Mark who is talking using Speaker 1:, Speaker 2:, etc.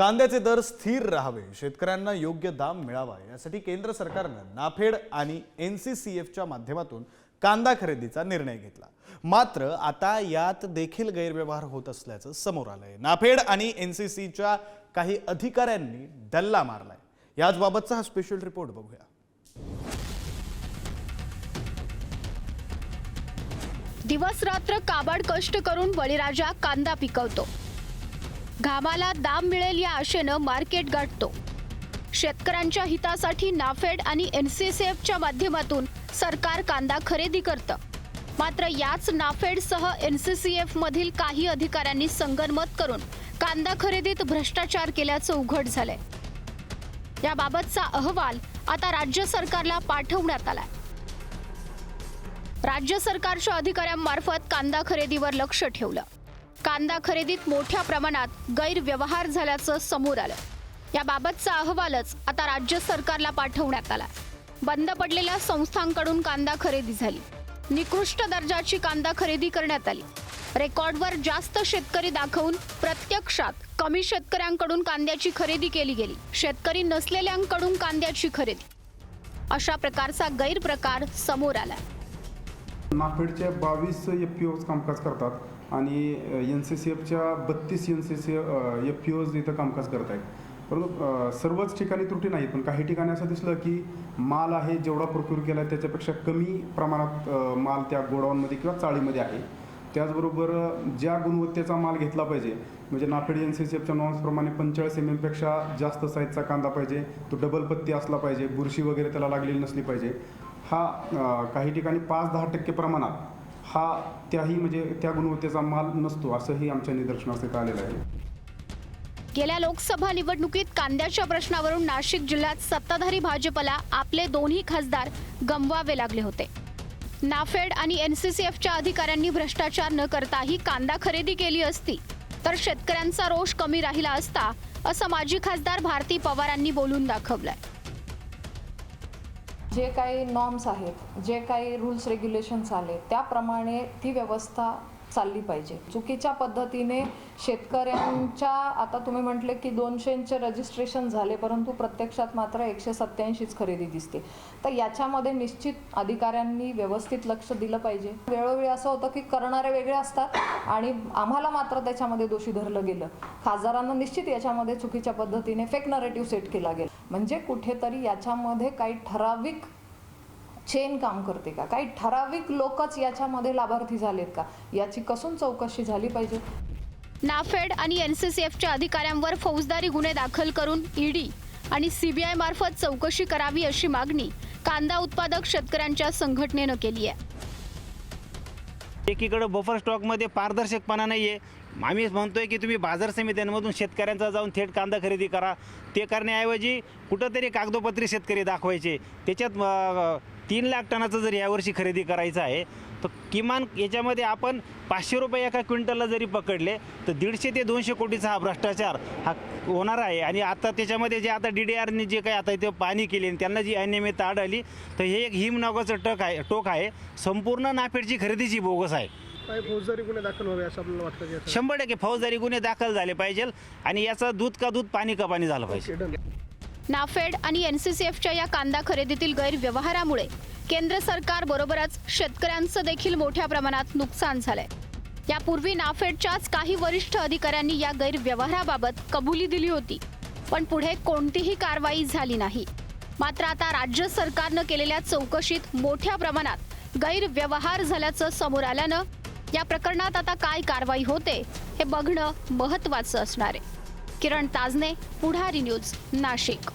Speaker 1: कांद्याचे दर स्थिर राहावे शेतकऱ्यांना योग्य दाम मिळावा यासाठी केंद्र सरकारनं नाफेड आणि एन सी सी एफच्या माध्यमातून कांदा खरेदीचा निर्णय घेतला. मात्र आता यात देखील गैरव्यवहार होत असल्याचं समोर आलंय. नाफेड आणि एन सी सीच्या काही अधिकाऱ्यांनी डल्ला मारलाय. याच बाबतचा हा स्पेशल रिपोर्ट बघूया.
Speaker 2: दिवस रात्र काबाड कष्ट करून बळीराजा कांदा पिकवतो. घामाला दाम मिळेल या आशेनं मार्केट गाठतो. शेतकऱ्यांच्या हितासाठी नाफेड आणि एन सी सी एफच्या माध्यमातून सरकार कांदा खरेदी करतं. मात्र याच नाफेडसह एनसीसीएफ मधील काही अधिकाऱ्यांनी संगनमत करून कांदा खरेदीत भ्रष्टाचार केल्याचं उघड झालंय. याबाबतचा अहवाल आता राज्य सरकारला पाठवण्यात आलाय. राज्य सरकारच्या अधिकाऱ्यांमार्फत कांदा खरेदीवर लक्ष ठेवलं. कांदा खरेदीत मोठ्या प्रमाणात गैरव्यवहार झाल्याचं समोर आलं. याबाबतचा अहवालच आता राज्य सरकारला पाठवण्यात आला. बंद पडलेल्या संस्थांकडून कांदा खरेदी झाली. निकृष्ट दर्जाची कांदा खरेदी करण्यात आली. रेकॉर्डवर जास्त शेतकरी दाखवून प्रत्यक्षात कमी शेतकऱ्यांकडून कांद्याची खरेदी केली गेली. शेतकरी नसलेल्यांकडून कांद्याची खरेदी. अशा प्रकारचा गैरप्रकार समोर आला
Speaker 3: नाफेडचे बावीस एफ पी ओ कामकाज करतात. आणि एन सी सी एफच्या बत्तीस N C C F P Os इथं कामकाज करत आहेत परंतु सर्वच ठिकाणी त्रुटी नाहीत पण काही ठिकाणी असं दिसलं की माल आहे जेवढा प्रोक्युअर केला आहे त्याच्यापेक्षा कमी प्रमाणात माल त्या गोडाऊनमध्ये किंवा चाळीमध्ये आहे. त्याचबरोबर ज्या गुणवत्तेचा माल घेतला पाहिजे म्हणजे नाफेड एन सी सी एफच्या नॉर्म्सप्रमाणे पंचेचाळीस एम एमपेक्षा जास्त साईजचा कांदा पाहिजे तो डबल पत्ती असला पाहिजे बुरशी वगैरे त्याला लागलेली नसली पाहिजे हा काही ठिकाणी पाच दहा टक्के प्रमाणात हा त्याही म्हणजे त्या गुणवत्तेचा माल नसतो असंही आमच्या निदर्शनास येत आलेलं आहे.
Speaker 2: गेल्या लोकसभा निवडणुकीत कांद्याच्या प्रश्नावरून नाशिक जिल्ह्यात सत्ताधारी भाजपला आपले दोन्ही खासदार गमवावे लागले होते. नाफेड आणि एनसीसीएफच्या अधिकाऱ्यांनी भ्रष्टाचार न करताही कांदा खरेदी केली असती तर शेतकऱ्यांचा रोष कमी राहिला असता असं माजी खासदार भारती पवारांनी बोलून दाखवलंय.
Speaker 4: जे काही नॉर्म्स आहेत जे काही रूल्स रेग्युलेशन्स आले त्याप्रमाणे ती व्यवस्था चालली पाहिजे. चुकीच्या पद्धतीने शेतकऱ्यांच्या आता तुम्ही म्हटले की दोनशेचे रजिस्ट्रेशन झाले परंतु प्रत्यक्षात मात्र एकशे सत्याऐंशीच खरेदी दिसते. तर याच्यामध्ये निश्चित अधिकाऱ्यांनी व्यवस्थित लक्ष दिलं पाहिजे. वेळोवेळी असं होतं की करणारे वेगळे असतात आणि आम्हाला मात्र त्याच्यामध्ये दोषी धरलं गेलं. खासदारांना निश्चित याच्यामध्ये चुकीच्या पद्धतीने फेक नरेटिव्ह सेट केला गेला. म्हणजे कुठेतरी याच्यामध्ये काही ठराविक चेन काम करते का? काही ठराविक लोकच याच्यामध्ये लाभार्थी झालेत का? याची कसून चौकशी झाली पाहिजे?
Speaker 2: नाफेड आणि एनसीसीएफच्या अधिकाऱ्यांवर फौजदारी गुन्हे दाखल करून ईडी आणि सीबीआय मार्फत चौकशी करावी अशी मागणी कांदा उत्पादक शेतकऱ्यांच्या संघटनेनं केली आहे.
Speaker 5: एकीकडे बफर स्टॉकमध्ये पारदर्शकपणा नाही आहे आम्ही म्हणतोय की तुम्ही बाजार समित्यांमधून शेतकऱ्यांचा जाऊन थेट कांदा खरेदी करा. ते करण्याऐवजी कुठंतरी कागदोपत्री शेतकरी दाखवायचे. त्याच्यात तीन लाख टनाचं जर यावर्षी खरेदी करायचं आहे तर किमान याच्यामध्ये आपण पाचशे रुपये एका क्विंटलला जरी पकडले तर दीडशे ते दोनशे कोटीचा हा भ्रष्टाचार हा होणार आहे. आणि आता त्याच्यामध्ये जे आता डी डी आरने जे काही आता इथे पाणी केली आणि त्यांना जी अनियमितता आढळली तर हे एक हिमनगाचं टक आहे टोक आहे. संपूर्ण नाफेडची खरेदीची बोगस आहे.
Speaker 6: फौजदारी गुन्हे दाखल व्हावे असं आपल्याला वाटतं?
Speaker 5: शंभर टक्के फौजदारी गुन्हे दाखल झाले पाहिजे आणि याचं दूध का दूध पाणी का पाणी झालं पाहिजे.
Speaker 2: नाफेड आणि एन सी सी एफच्या या कांदा खरेदीतील गैरव्यवहारामुळे केंद्र सरकार बरोबरच शेतकऱ्यांचं देखील मोठ्या प्रमाणात नुकसान झालंय. यापूर्वी नाफेडच्याच काही वरिष्ठ अधिकाऱ्यांनी या गैरव्यवहाराबाबत कबुली दिली होती पण पुढे कोणतीही कारवाई झाली नाही. मात्र आता राज्य सरकारनं केलेल्या चौकशीत मोठ्या प्रमाणात गैरव्यवहार झाल्याचं समोर आल्यानं या प्रकरणात आता काय कारवाई होते हे बघणं महत्वाचं असणार आहे. किरण ताजने पुढारी न्यूज नाशिक.